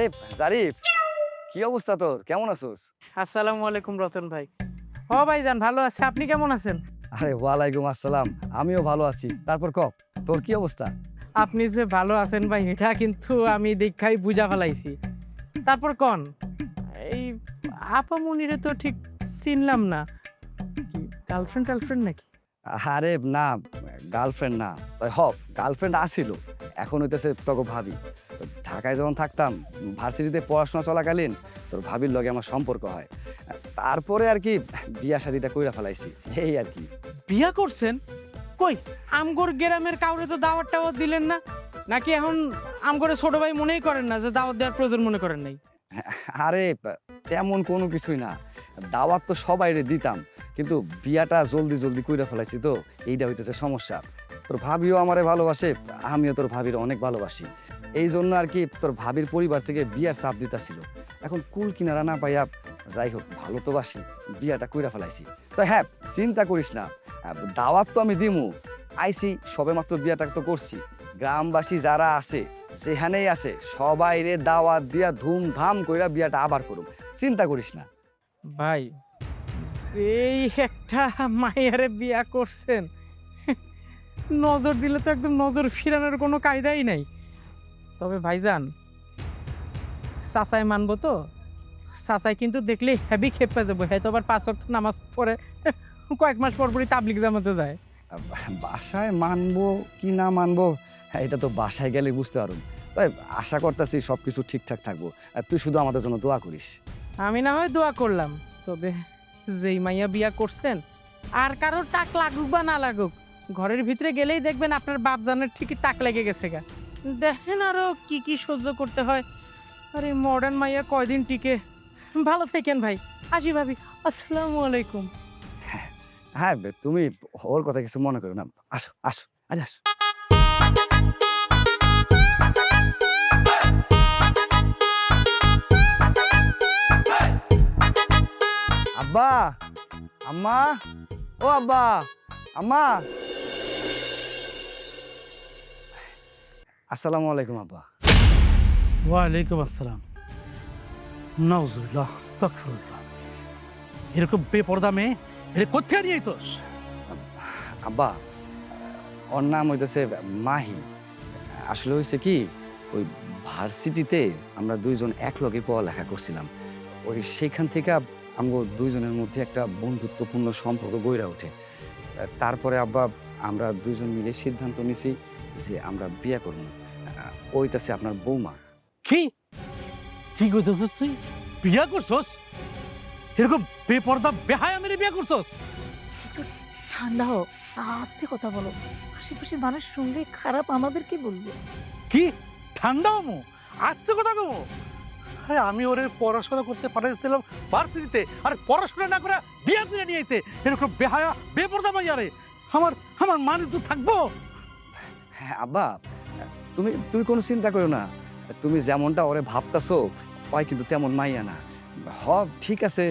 আরে জারিফ কি অবস্থা তোর? কেমন আছোস? আসসালামু আলাইকুম রতন ভাই। ও ভাইজান ভালো আছে। আপনি কেমন আছেন? আরে ওয়ালাইকুম আসসালাম। আমিও ভালো আছি। তারপর ক তোর কি অবস্থা? আপনি যে ভালো আছেন ভাই এটা কিন্তু আমি দেখাই বুঝা ফেলাইছি। তারপর কন? এই আপা আপামনিরে তো ঠিক চিনলাম না। গার্লফ্রেন্ড টার্লফ্রেন্ড নাকি? আরে না গার্লফ্রেন্ড না। হ গার্লফ্রেন্ড আসিল এখন হইতেছে তোকে ভাবি। ঢাকায় যখন থাকতাম ভার্সিটিতে পড়াশোনা চলাকালীন তোর ভাবির লগে আমার সম্পর্ক হয়। তারপরে আর কি বিয়া শাদিটা কইরা ফেলাইছি এই আর কি। বিয়া করছেন? কই আমগর গ্রামের কাউরে তো দাওয়াত টাওয়াত দিলেন না? নাকি এখন আমগরে ছোট ভাই মনেই করেন না যে দাওয়াত দেওয়ার প্রয়োজন মনে করেন নাই? আরে তেমন কোনো কিছুই না। দাওয়াত তো সবাইরে দিতাম কিন্তু বিয়াটা জলদি জলদি কইরা ফেলাইছি তো এইটা হইতেছে সমস্যা। তোর ভাবিও আমারে ভালোবাসে আমিও তোর ভাবির অনেক ভালোবাসি। এই জন্য আর কি তোর ভাবির পরিবার থেকে বিয়ার চাপ দিতাছিল। এখন কুল কিনারা না পাইয়া যাই হোক, ভালো তো বাসি, বিয়াটা কইরা ফেলাইছি। তো হ্যাঁ চিন্তা করিস না। দাওয়াত তো আমি দিমু। আইসি সবে মাত্র বিয়াটা তো করছি। গ্রামবাসী যারা আছে, যেখানেই আছে সবাই রে দাওয়াত দিয়া ধুমধাম কইরা বিয়াটা আবার করুম। চিন্তা করিস না। ভাই সেই একটা মাইয়ারে বিয়া করছেন, নজর দিলে তো একদম নজর ফিরানোর কোনো কায়দাই নাই। তবে ভাইজান চাচাই মানবো তো? চাচাই কিন্তু দেখলে হেভি খেপে যাব। হয়তো আবার পাঁচ ওয়াক্ত নামাজ পড়ে কয়েক মাস পর পরই তাবলিক জামাতে যায়। বাসায় মানবো কি না মানবো? হ্যাঁ এটা তো বাসায় গেলে বুঝতে পারুন। তাই আশা করতেছি সব কিছু ঠিকঠাক থাকব। আর তুই শুধু আমাদের জন্য দোয়া করিস। আমি না হয় দোয়া করলাম তবে যেই মাইয়া বিয়া করছেন আর কারোর তাক লাগুক বা না লাগুক ঘরের ভিতরে গেলেই দেখবেন আপনার বাপ জানের ঠিকই তাক লেগে গেছে গা। দেখেন আরও কি কি সহ্য করতে হয়। আরে মডার্ন মাইয়া কয়দিন টিকে? ভালো থাকেন ভাই। আসি ভাবি আসসালামু আলাইকুম। হ্যাঁ বে, তুমি ওর কথা কিছু মনে করো না। আসো আসো আজ আসো। আব্বা আম্মা ও আব্বা আম্মা। আসসালামু আলাইকুম আব্বা। ওয়ালাইকুম আসসালাম। নাউজুবিল্লাহ আস্তাগফিরুল্লাহ। এরকম বেপরদা মেয়ে এটা কোথায় নিয়ে আইতোস আব্বা ওর নাম হইতেছে মাহি। আসলে হয়েছে কি ওই ভার্সিটিতে আমরা দুইজন একলগে পড়ালেখা করছিলাম। ওই সেখান থেকে আমগো দুইজনের মধ্যে একটা বন্ধুত্বপূর্ণ সম্পর্ক গড়ে ওঠে। তারপরে আব্বা আমরা দুইজন মিলে সিদ্ধান্ত নিছি যে আমরা বিয়ে করব। ওইটাছে আপনার বৌমা। কি? কি কইতেছিস তুই? বিয়া করছস? এরকম বেপরদা বেহায়া মেরে বিয়া করছস? ঠান্ডা হোক আস্তে কথা বলো। আশেপাশের মানুষ শুনলে খারাপ আমাদের কি বলবে। কি? ঠান্ডা হমু? আস্তে কথা কমু? আরে আমি ওরে পড়াশোনা করতে পাঠাইছিলাম ভার্সিটিতে আর পড়াশোনা না করে বিয়া করে নিয়ে আইছে। এরকম বেহায়া বেপরদা মাইয়ারে। আমার আমার মানে তো থাকব? হ্যাঁ আব্বা তুমি তুমি কোনো চিন্তা করো না। তুমি যেমনটা ওরে ভাবতাছো হয় কিন্তু তেমন মাইয়া না। হ, ঠিক আছে,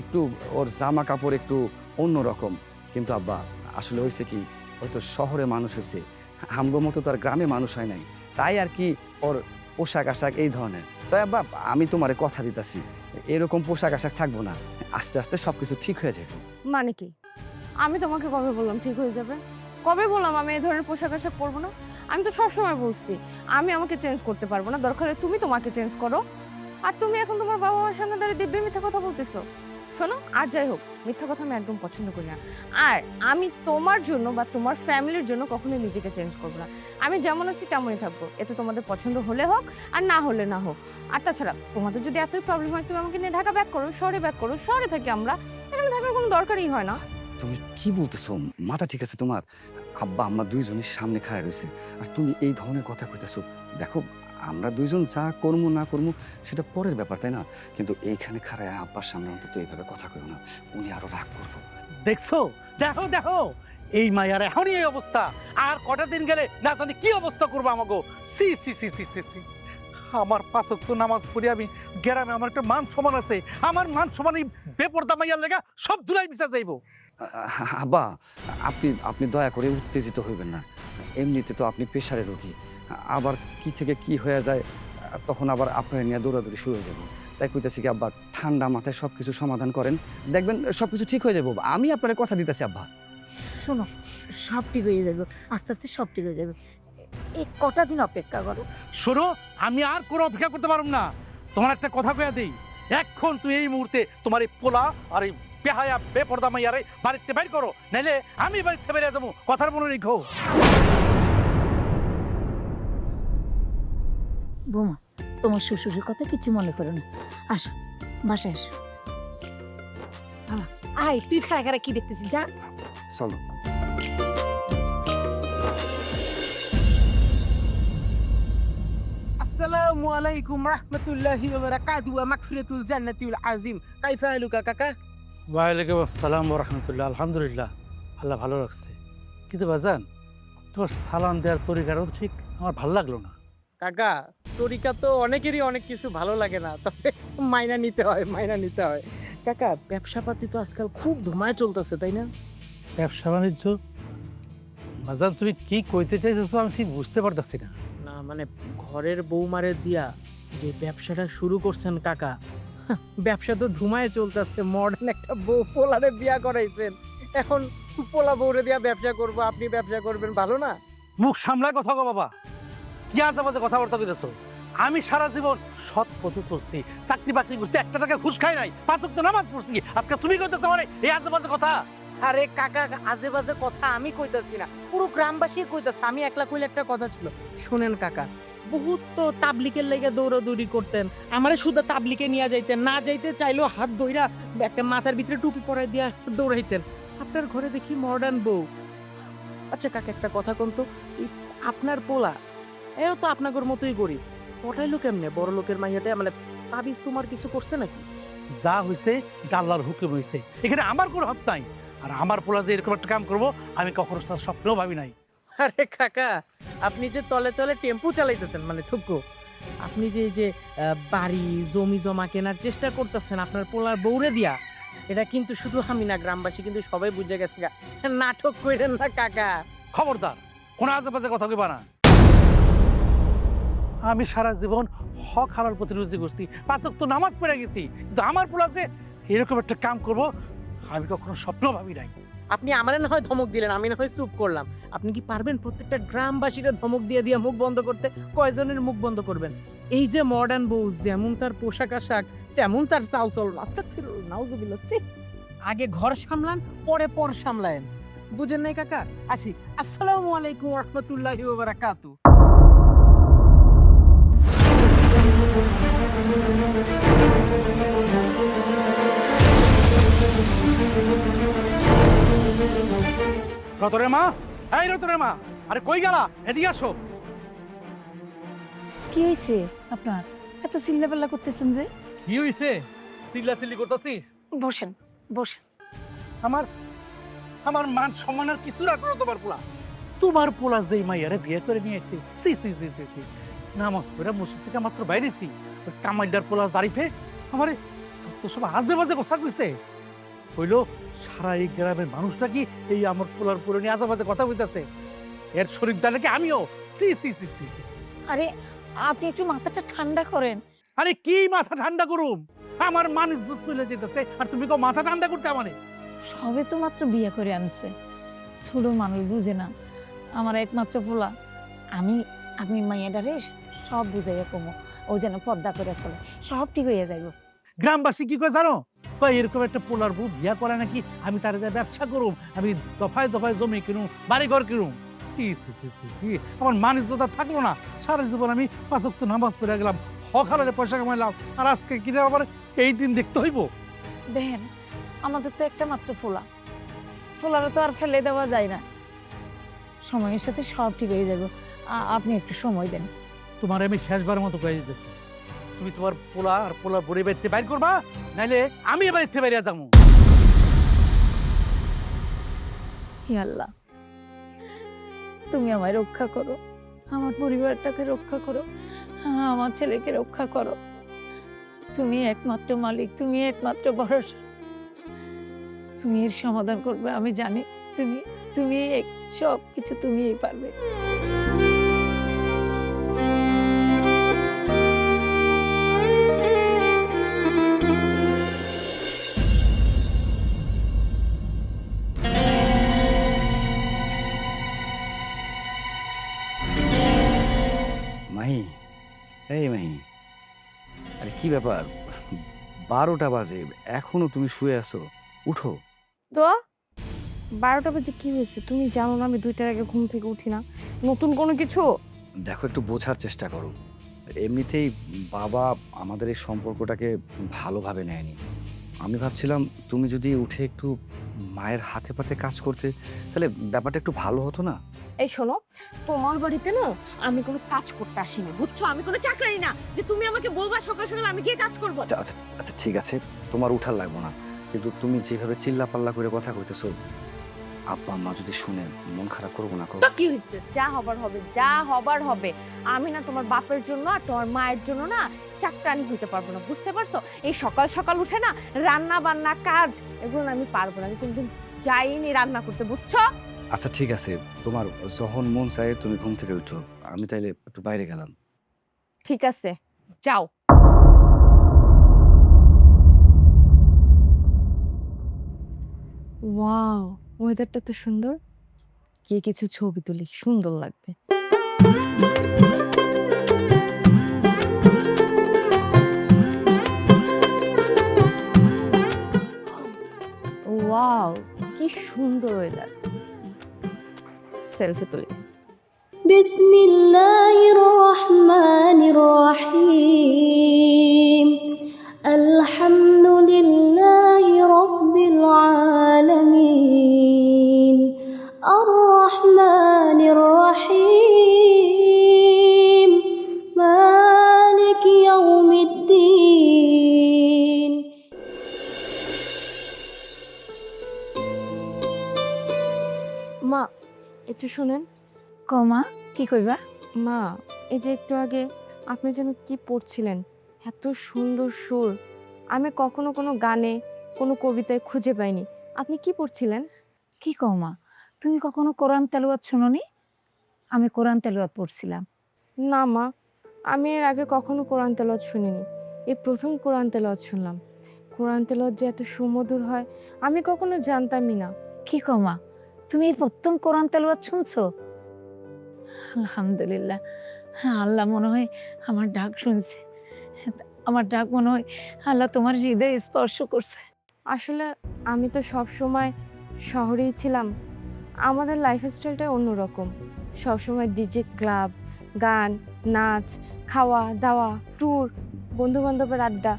একটু ওর জামা কাপড় একটু অন্যরকম কিন্তু আব্বা, আসলে হয়েছে কি, ওই তো শহরে মানুষ হয়েছে আমগো মতো তো আর গ্রামে মানুষ হয় নাই। তাই আর কি ওর পোশাক আশাক এই ধরনের। তাই আব্বা, আমি তোমারে কথা দিতাছি, এরকম পোশাক আশাক থাকব না। আস্তে আস্তে সব কিছু ঠিক হয়ে যাবে। মানে কি? আমি তোমাকে কবে বললাম ঠিক হয়ে যাবে? কবে বললাম আমি এই ধরনের পোশাক আশাক পরবো না? আমি তো সবসময় বলছি, আমি আমাকে চেঞ্জ করতে পারব না, দরকার হলে তুমি তোমাকে চেঞ্জ করো। আর তুমি এখন তোমার বাবা মার সামনে দাঁড়িয়ে দিব্যে মিথ্যা কথা বলতেছো। শোনো, আর যাই হোক, মিথ্যা কথা আমি একদম পছন্দ করি না। আর আমি তোমার জন্য বা তোমার ফ্যামিলির জন্য কখনোই নিজেকে চেঞ্জ করব না। আমি যেমন আছি তেমনই থাকব। এতে তোমাদের পছন্দ হলে হোক আর না হলে না হোক। আর তাছাড়া তোমাদের যদি এতই প্রবলেম হয়, তুমি আমাকে নিয়ে ঢাকা ব্যাক করো, শহরে ব্যাক করো, শহরে থাকি আমরা, এখানে থাকার কোনো দরকারই হয় না। তুমি কি বলতেছো? মাথা ঠিক আছে তোমার? আব্বা আম্মা দুইজনের সামনে খাড়া রয়েছে। আর তুমি এই ধরনের কথা কইতেছো। দেখো, আমরা দুইজন যা করব না করব সেটা পরের ব্যাপার, তাই না? কিন্তু এইখানে খাড়ায় আব্বার সামনে অন্তত এইভাবে কথা কইও না। উনি আরও রাগ করব। দেখছ? দেখো দেখো! এই মায়ার এখনই এই অবস্থা। আর কটা দিন গেলে না জানি কি অবস্থা করব আমাকে সি সি সি সি সি সি। আমার পাঁচক তো নামাজ পড়ি আমি গ্রামে আমার একটা মান সমান আছে। আমার মান সমান এই বেপরদা মাইয়ার লেগা সব দূরাই মিশা যাইবো। আব্বা আপনি আপনি দয়া করে উত্তেজিত হইবেন না। এমনিতে তো আপনি প্রেশারে রোগী। আবার কি থেকে কি হয়ে যায় তখন আবার আপনার নিয়ে দৌড়াদৌড়ি শুরু হয়ে যাবে। তাই কইতেছি কি আব্বা ঠান্ডা মাথায় সব কিছু সমাধান করেন। দেখবেন সব কিছু ঠিক হয়ে যাব। আমি আপনার কথা দিতেছি আব্বা। শোনো সব ঠিক হয়ে যাবে। আস্তে আস্তে সব ঠিক হয়ে যাবে। এই কটা দিন অপেক্ষা করো। শোনো আমি আর কোনো অপেক্ষা করতে পারব না। তোমার একটা কথা কয়া দেই। এখন তুই এই মুহূর্তে তোমার এই পোলা আর এই বেহায়া বেপর্দা মাইয়ারে বাড়িতে বাইর করো। নাইলে আমি বাড়িতে বেরিয়ে যাব। কথার মনে রেখো। বোমা তোমার শ্বশুরের কথা কিছু মনে করো না। আসো বাসায় আসো। আয় তুই খারা খারা কি দেখতেছিস? যা। চলো। আসসালামু আলাইকুম রহমতুল্লাহি ওয়া বারাকাতুহু ওয়া মাগফিরাতুল জান্নাতিল আযীম। কাইফা হালুকা কাকা? ওয়ালাইকুম আসসালাম রহমতুল্লাহ আলহামদুলিল্লাহ আল্লাহ ভালো রাখছে। কিন্তু বাজান তোর সালাম দেওয়ার তরিকারও ঠিক আমার ভালো লাগল না। কাকা তরিকা তো অনেকেরই অনেক কিছু ভালো লাগে না তবে মাইনা নিতে হয় মাইনা নিতে হয়। কাকা ব্যবসা পাতি তো আজকাল খুব ধুমায় চলতেছে তাই না? ব্যবসা বাণিজ্য? বাজান তুমি কি কইতে চাইছো আমি ঠিক বুঝতে পারতেছি না। না মানে ঘরের বৌমারে দিয়া যে ব্যবসাটা শুরু করছেন কাকা ব্যবসা তো ধুমায় চলতেছে মডার্ন একটা বউ পোলারে বিয়া করাইছেন। এখন পোলা বউরে দিয়া ব্যবসা করব আপনি ব্যবসা করবেন ভালো না? মুখ সামলায় কথা গো বাবা। কি আজে বাজে কথাবার্তা কইতেছো? আমি সারা জীবন সৎ পথে চলছি চাকরি বাকরি করছি একটা টাকা ঘুষ খাই নাই পাঁচ ওয়াক্ত নামাজ পড়ছি। আজকে তুমি কইতেছো মানে এই আজে বাজে কথা? আরে কাকা আজে বাজে কথা আমি কইতাছি না। পুরো গ্রামবাসী কইতাছে আমি একলা কইলে একটা কথা ছিল। শুনেন কাকা বহুত তো তাবলিকের লেগে দৌড়াদৌড়ি করতেন। আমারে শুধু তাবলিকে নিয়ে যাইতেন, না যাইতে চাইলেও হাত ধইরা একটা মাথার ভিতরে টুপি পরাই দিয়া দৌড়াইতেন। আপনার ঘরে দেখি মডার্ন বউ। আচ্ছা কাকে, একটা কথা কোন তো আপনার পোলা, এও তো আপনাদের মতোই গরিব। পটাইলো কেমনে? বড় লোকের মাইয়াতে মানে তাবিজ তোমার কিছু করছে নাকি? যা হয়েছে এটা আল্লাহর হুকুম হয়েছে এখানে আমার কোনো হাত নাই। আর আমার পোলা যে এরকম একটা কাম করব, আমি কখনো স্বপ্নেও ভাবি নাই। আরে কাকা, আপনি যে তলে তলে টেম্পু চালাইতেছেন মানে ঠুকো আপনি যে যে বাড়ি, জমি জমা কেনার চেষ্টা করতেছেন আপনার পোলার বৌরে দিয়া, এটা কিন্তু শুধু আমি না, গ্রামবাসী কিন্তু সবাই বুঝে গেছে নাটক করেন না কাকা। খবরদার, কোনো বাজে কথা কইবা না। আমি সারা জীবন হক হালার প্রতি রুজি করছি পাঁচক তো নামাজ পড়ে গেছি, কিন্তু আমার পোলা যে এরকম একটা কাম করব, আমি কখনো স্বপ্ন ভাবি নাই। আপনি আমারে না হয় ধমক দিলেন, আমি না হয় চুপ করলাম। আপনি কি পারবেন প্রত্যেকটা গ্রামবাসীরা ধমক দিয়ে দিয়ে মুখ বন্ধ করতে? কয়জনের মুখ বন্ধ করবেন? এই যে মডার্ন বউ, যেমন তার পোশাক আশাক, তেমন তার চাল চল রাস্তা ফির নাউজুবিল্লাহ, ছি। আগে ঘর সামলান, পরে পর সামলায়েন। বুঝেন নাই কাকা? আসি। আসসালামু আলাইকুম রহমতুল্লাহি ওয়া বারাকাতু রতনের মা? এই রতনের মা আরে কই গেলা? এদিকে আসো। কি হয়েছে আপনার? এত চিল্লাপাল্লা করতেছেন যে? কি হইছে? চিল্লা চিল্লি করতেছি। বসেন বসেন। আমার আমার মান সম্মান আর কিছু রাখল না তোমার পোলা। তোমার পোলা যেই মাইয়ারে বিয়ে করে নিয়েছি সি সি সি সি সি। নামাজ পড়ে মসজিদ থেকে মাত্র বাইরেছি ওই কামাইডার পোলা জারিফে আমারে সত্য সব আজে বাজে কথা কইছে। হইল সারা এই গ্রামের মানুষটা কি এই আমার পোলার পুরো নিয়ে আজে কথা বলতেছে? এর শরীর দা নাকি আমিও? সি সি সি সি সি আরে আপনি একটু মাথাটা ঠান্ডা করেন। আরে কি মাথা ঠান্ডা করুম? আমার মানুষ চলে যেতেছে আর তুমি কো মাথা ঠান্ডা করতে আমারে? সবে তো মাত্র বিয়ে করে আনছে। ছোট মানুষ বুঝে না। আমার একমাত্র পোলা। আমি আমি মাইয়াডারে সব বুঝাইয়া কমো। ও যেন পর্দা করে চলে। সব ঠিক হয়ে যাইব। গ্রামবাসী কি করে জানো? কয় এরকম একটা পোলার বউ বিয়া করে নাকি আমি তার যা ব্যবসা করুম আমি দফায় দফায় জমি কিনুম বাড়ি ঘর কিনুম। সি সি সি সি সি আমার থাকল না। সারা জীবন আমি পাঁচক তো নামাজ পড়ে গেলাম হকালে পয়সা কামাইলাম আর আজকে কিনে আবার এই দিন দেখতে হইব? দেখেন আমাদের তো একটা মাত্র ফোলা। ফোলারও তো আর ফেলে দেওয়া যায় না। সময়ের সাথে সব ঠিক হয়ে যাবে। আপনি একটু সময় দেন। তোমার আমি শেষবার মতো কয়ে দিতেছি। তুমি তোমার পোলা আর পোলা বড়ি বেচতে বাইর করবা, নাইলে আমি এবার ইচ্ছে বেরিয়ে যাব। আল্লাহ, তুমি আমায় রক্ষা করো, আমার পরিবারটাকে রক্ষা করো, আমার ছেলেকে রক্ষা করো। তুমি একমাত্র মালিক, তুমি একমাত্র ভরসা। তুমি এর সমাধান করবে, আমি জানি, তুমি তুমি সব কিছু তুমিই পারবে। এই মাহি আরে কি ব্যাপার? বারোটা বাজে এখনও তুমি শুয়ে আছো। উঠো। তো বারোটা বাজে কি হয়েছে? তুমি জানো না আমি দুইটার আগে ঘুম থেকে উঠি না। নতুন কোনো কিছু? দেখো একটু বোঝার চেষ্টা করো। এমনিতেই বাবা আমাদের এই সম্পর্কটাকে ভালোভাবে নেয়নি। আমি ভাবছিলাম তুমি যদি উঠে একটু মায়ের হাতে পাতে কাজ করতে তাহলে ব্যাপারটা একটু ভালো হতো না? এই শোনো তোমার বাড়িতে না আমি কোনো কাজ করতে আসিনি বুঝছ? আমি কোনো চাকরি না। যে তুমি আমাকে বলবা সকাল সকাল আমি গিয়ে কাজ করব। আচ্ছা আচ্ছা আচ্ছা ঠিক আছে। তোমার উঠার লাগবো না। কিন্তু তুমি যেভাবে চিল্লা পাল্লা করে কথা কইতেছো আব্বা আম্মা যদি শুনে মন খারাপ করব না করো তো কি হয়েছে যা হবার হবে যা হবার হবে। আমি না তোমার বাপের জন্য আর তোমার মায়ের জন্য না চাকরানি হইতে পারব না বুঝতে পারছ? এই সকাল সকাল উঠে না রান্না বান্না কাজ এগুলো না আমি পারব না। আমি কোনদিন যাইনি রান্না করতে বুঝছ? আচ্ছা ঠিক আছে। তোমার যখন মন চায় তুমি ঘুম থেকে উঠো। আমি তাইলে একটু বাইরে গেলাম। ঠিক আছে। যাও। ওয়াও ওয়েদারটা তো সুন্দর। কে কিছু ছবি তুলি সুন্দর লাগবে। ওয়াও কি সুন্দর ওয়েদার السيلفي تقولي بسم الله الرحمن الرحيم الحمد لله رب العالمين الرحمن الرحيم একটু শুনেন। কমা কি কইবা? মা এই যে একটু আগে আপনি যেন কি পড়ছিলেন এত সুন্দর সুর। আমি কখনো কোনো গানে কোনো কবিতায় খুঁজে পাইনি। আপনি কি পড়ছিলেন? কি কমা তুমি কখনো কোরআন তেলাওয়াত শুনোনি? আমি কোরআন তেলাওয়াত পড়ছিলাম। না মা আমি এর আগে কখনো কোরআন তেলত শুনিনি। এই প্রথম কোরআন তেলত শুনলাম। কোরআন তেলত যে এত সুমধুর হয় আমি কখনো জানতামই না। কি কমা তুমি এই প্রথম কোরআন তেলাওয়াত শুনছো? আলহামদুলিল্লাহ। হ্যাঁ আল্লাহ মনে হয় আমার ডাক শুনছে। আমার ডাক মনে হয় আল্লাহ তোমার হৃদয় স্পর্শ করছে। আসলে আমি তো সব সময় শহরেই ছিলাম। আমাদের লাইফস্টাইলটাই অন্যরকম। সবসময় ডিজে ক্লাব গান নাচ খাওয়া দাওয়া ট্যুর বন্ধুবান্ধবের আড্ডা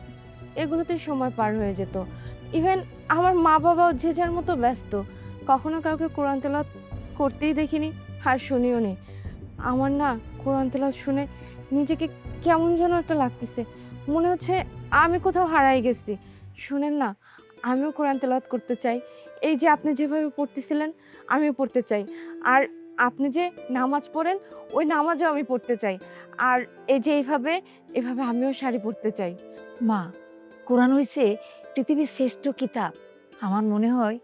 এগুলোতেই সময় পার হয়ে যেত। ইভেন আমার মা বাবাও যে যার মতো ব্যস্ত। কখনো কাউকে কোরআন তেলাওয়াত করতেই দেখিনি আর শুনিও নি। আমার না কোরআন তেলাওয়াত শুনে নিজেকে কেমন যেন একটা লাগতেছে। মনে হচ্ছে আমি কোথাও হারাই গেছি। শুনেন না, আমিও কোরআন তেলাওয়াত করতে চাই। এই যে আপনি যেভাবে পড়তেছিলেন, আমিও পড়তে চাই। আর আপনি যে নামাজ পড়েন, ওই নামাজও আমি পড়তে চাই। আর এই যে এইভাবে, এভাবে আমিও শাড়ি পরতে চাই। মা, কোরআন হইছে পৃথিবীর শ্রেষ্ঠ কিতাব। আমার মনে হয়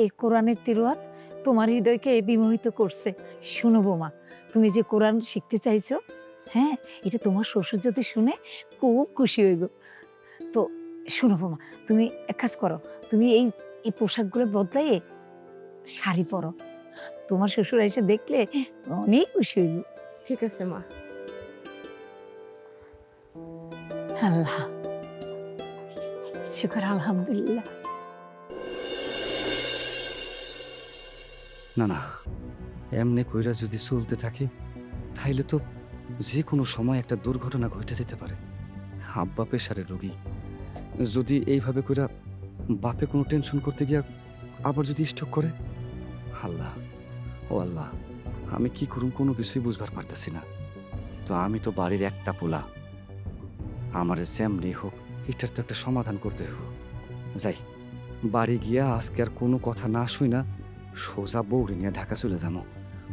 এই কোরআনের তিরোয়াত তোমার হৃদয়কে বিমোহিত করছে। শুনো বোমা তুমি যে কোরআন শিখতে চাইছো হ্যাঁ এটা তোমার শ্বশুর যদি শুনে খুব খুশি হইব। তো শুনো বোমা তুমি এক কাজ করো তুমি এই এই পোশাকগুলো বদলাইয়ে শাড়ি পরো। তোমার শ্বশুর এসে দেখলে অনেক খুশি হইব। ঠিক আছে মা। আল্লাহ শুকর আলহামদুলিল্লাহ। না না। এমনি কইরা যদি চলতে থাকে, তাইলে তো যে কোনো সময় একটা দুর্ঘটনা ঘটে যেতে পারে। আব্বা পেশারের রোগী। যদি এইভাবে কইরা বাপে কোনো টেনশন করতে গিয়া আবার যদি স্টক করে? আল্লাহ, ও আল্লাহ, আমি কি করুম কোনো কিছুই বুঝবার পারতেছি না। তো আমি তো বাড়ির একটা পোলা। আমার যেমনি হোক, এটার তো একটা সমাধান করতে হোক যাই, বাড়ি গিয়া আজকে আর কোনো কথা না শুই না সোজা বউরে নিয়ে ঢাকা চলে যাব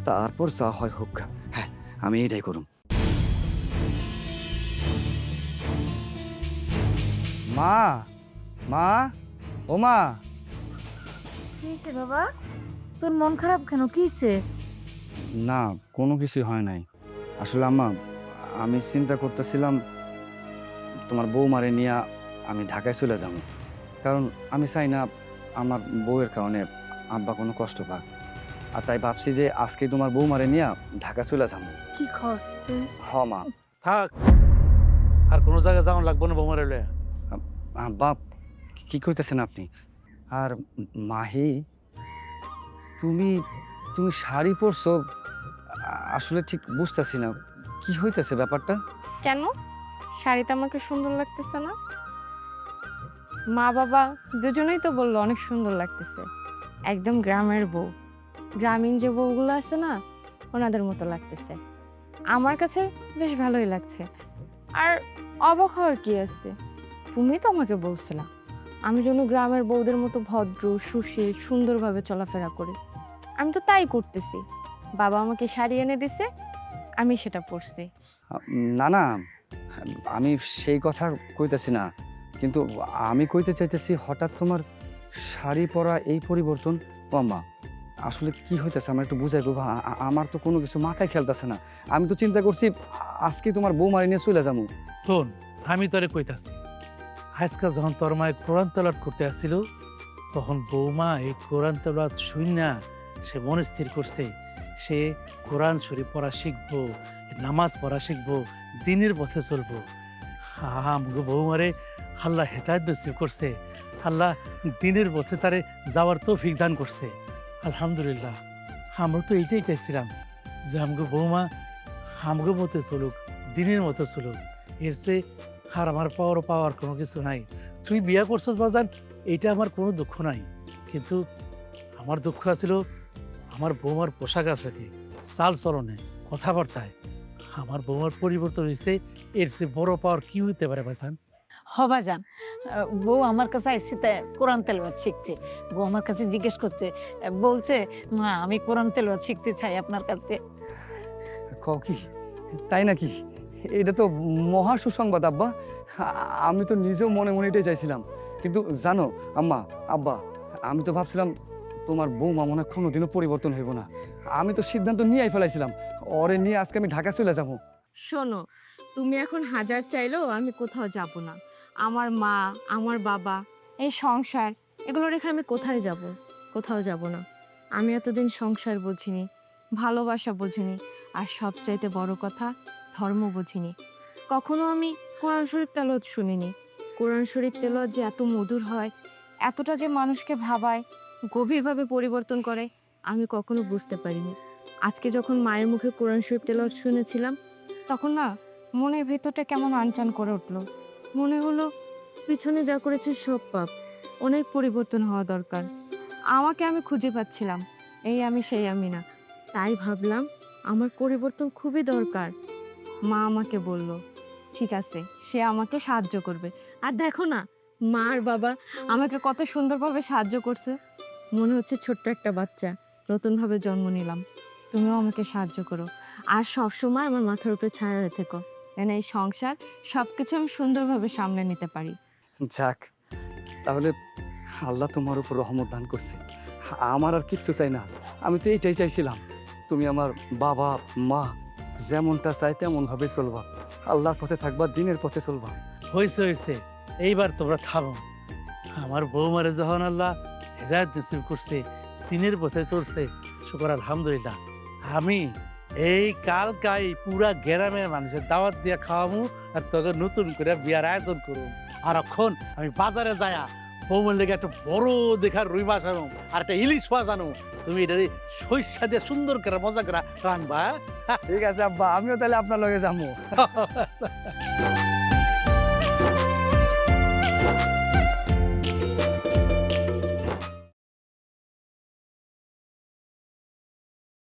তারপর যা হয় হোক হ্যাঁ আমি এটাই করুম। মা মা ও মা। কিছে বাবা? তোর মন খারাপ কেন? কিছে না কোনো কিছুই হয় নাই। আসলে আম্মা আমি চিন্তা করতেছিলাম তোমার বৌমারে নিয়ে আমি ঢাকায় চলে যাব কারণ আমি চাই না আমার বউয়ের কারণে আব্বা কোনো কষ্ট পাক। আর তাই ভাবছি যে আজকে তোমার বৌমারে নিয়ে ঢাকা চলে যাব কি খস তুই? হ মা। থাক। আর কোনো জায়গায় যাওয়া লাগবো না বৌমারে লয়ে। বাপ কি করতেছেন আপনি? আর মাহি তুমি তুমি শাড়ি পরছো আসলে ঠিক বুঝতেছি না। কি হইতেছে ব্যাপারটা? কেন? শাড়িতে আমাকে সুন্দর লাগতেছে না? মা বাবা দুজনেই তো বলল অনেক সুন্দর লাগতেছে। একদম গ্রামের বউ। গ্রামীণ যে বউগুলো আছে না, ওনাদের মতো লাগতেছে। আমার কাছে বেশ ভালোই লাগছে। আর অবাক হওয়ার কি আছে? তুমি তো আমাকে বলছিলা, আমি যেন গ্রামের বউদের মতো ভদ্র, সুশীল, সুন্দরভাবে চলাফেরা করি। আমি তো তাই করতেছি। বাবা আমাকে শাড়ি এনে দিছে, আমি সেটা পরছি। না না, আমি সেই কথা কইতেছি না। কিন্তু আমি কইতে চাইতেছি হঠাৎ তোমার শাড়ি পরা এই পরিবর্তন? ও আসলে কি হইতেছে আমার একটু বুঝাই গো আমার তো কোনো কিছু মাথায় খেলতেছে না। আমি তো চিন্তা করছি, আজকে তোমার বউ মারি নিয়ে চলে যাব শোন, আমি তোরে কইতাছি, আজকে যখন তোর মায়ের কোরআন তেলাট করতে আসছিল, তখন বৌমা এই কোরআন তেলাট শুন না, সে মনে স্থির করছে, সে কোরআন শরীফ পড়া শিখব, নামাজ পড়া শিখব, দিনের পথে চলবো। আমগো বৌমারে আল্লাহ হেদায়ত নসিব করছে। আল্লাহ দিনের পথে তারে যাওয়ার তৌফিক দান করছে। আলহামদুলিল্লাহ, আমরা তো এইটাই চাইছিলাম যে আমগো বৌমা আমগো মতে চলুক, দিনের মতো চলুক। এর চেয়ে আর আমার পাওয়ার পাওয়ার কোনো কিছু নাই। তুই বিয়া করছস বাজান, এইটা আমার কোনো দুঃখ নাই। কিন্তু আমার দুঃখ আছিল আমার বৌমার পোশাক আশাকে, চাল চলনে, কথাবার্তায়। আমার বৌমার পরিবর্তন হয়েছে এর চেয়ে বড় পাওয়ার কি হইতে পারে বাজান? হবা যান। বউ আমার কাছে আইসি তাই কোরআন তেলবাদ শিখতে বউ আমার কাছে জিজ্ঞেস করছে বলছে মা আমি কোরআন তেলবাদ শিখতে চাই আপনার কাছে। কও কি? তাই নাকি? এটা তো মহা সুসংবাদ আব্বা। আমি তো নিজেও মনে মনে এটাই চাইছিলাম। কিন্তু জানো আম্মা আব্বা আমি তো ভাবছিলাম তোমার বৌমা মনে হয় কোনোদিনও পরিবর্তন হইব না। আমি তো সিদ্ধান্ত নিয়েই ফেলাইছিলাম। ওরে নিয়ে আজকে আমি ঢাকা চলে যাব। শোনো তুমি এখন হাজার চাইলেও আমি কোথাও যাব না। আমার মা, আমার বাবা, এই সংসার, এগুলো রেখে আমি কোথায় যাব? কোথাও যাব না। আমি এতদিন সংসার বুঝিনি, ভালোবাসা বুঝিনি, আর সবচাইতে বড় কথা, ধর্ম বুঝিনি। কখনো আমি কোরআন শরীফ তেলত শুনিনি। কোরআন শরীফ তেলত যে এত মধুর হয়, এতটা যে মানুষকে ভাবায়, গভীরভাবে পরিবর্তন করে, আমি কখনো বুঝতে পারিনি। আজকে যখন মায়ের মুখে কোরআন শরীফ তেলত শুনেছিলাম, তখন না, মনের ভেতরটা কেমন আনচান করে উঠল। মনে হলো পিছনে যা করেছে সব পাপ। অনেক পরিবর্তন হওয়া দরকার। আমাকে আমি খুঁজে পাচ্ছিলাম। এই আমি, সেই আমি না। তাই ভাবলাম আমার পরিবর্তন খুবই দরকার। মা আমাকে বলল, ঠিক আছে, সে আমাকে সাহায্য করবে। আর দেখো না, মা আর বাবা আমাকে কত সুন্দরভাবে সাহায্য করছে। মনে হচ্ছে ছোট্ট একটা বাচ্চা। নতুনভাবে জন্ম নিলাম। তুমিও আমাকে সাহায্য করো। আর সবসময় আমার মাথার উপরে ছায়া থেকো। যেন এই সংসার সব কিছু আমি সুন্দরভাবে সামলে নিতে পারি। যাক তাহলে আল্লাহ তোমার উপর রহমত দান করছে। আমার আর কিচ্ছু চাই না। আমি তো এইটাই চাইছিলাম তুমি আমার বাবা মা যেমনটা চাই তেমনভাবে চলবা। আল্লাহর পথে থাকবা দিনের পথে চলবা। হয়েছে হয়েছে এইবার তোমরা থামো। আমার বৌমারে যখন আল্লাহ হেদায়ত নসিব করছে দিনের পথে চলছে শুকর আলহামদুলিল্লাহ। আমি এই কালকাই পুরা গ্রামের মানুষের দাওয়াত দিয়ে খাওয়ামু আর তোকে নতুন করে বিয়ার আয়োজন করুম আর এখন আমি বাজারে যায়া বৌমার লেগে একটা বড় দেখার রুই মাছ আনো আর একটা ইলিশ মাছ আনো তুমি এটা সৈসা দিয়ে সুন্দর করে মজা করে রানবা ঠিক আছে আব্বা আমিও তাহলে আপনার লগে যাব।